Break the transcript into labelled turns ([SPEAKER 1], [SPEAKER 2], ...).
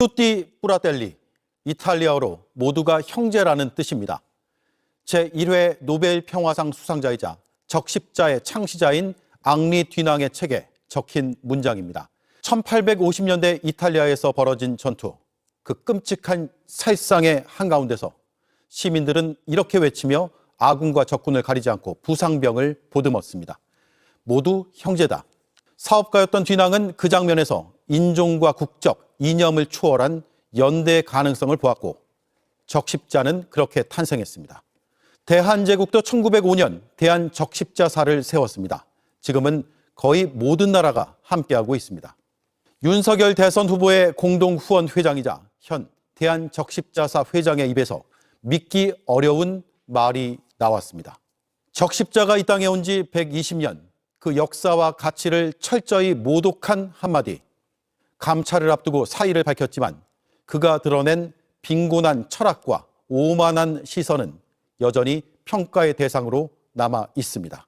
[SPEAKER 1] 투띠 뿌라텔리 이탈리아어로 모두가 형제라는 뜻입니다. 제1회 노벨 평화상 수상자이자 적십자의 창시자인 앙리 뒤낭의 책에 적힌 문장입니다. 1850년대 이탈리아에서 벌어진 전투, 그 끔찍한 살상의 한가운데서 시민들은 이렇게 외치며 아군과 적군을 가리지 않고 부상병을 보듬었습니다. 모두 형제다. 사업가였던 뒤낭은 그 장면에서 인종과 국적, 이념을 초월한 연대 가능성을 보았고 적십자는 그렇게 탄생했습니다. 대한제국도 1905년 대한적십자사를 세웠습니다. 지금은 거의 모든 나라가 함께하고 있습니다. 윤석열 대선 후보의 공동 후원 회장이자 현 대한적십자사 회장의 입에서 믿기 어려운 말이 나왔습니다. 적십자가 이 땅에 온 지 120년 그 역사와 가치를 철저히 모독한 한마디. 감찰을 앞두고 사의를 밝혔지만 그가 드러낸 빈곤한 철학과 오만한 시선은 여전히 평가의 대상으로 남아 있습니다.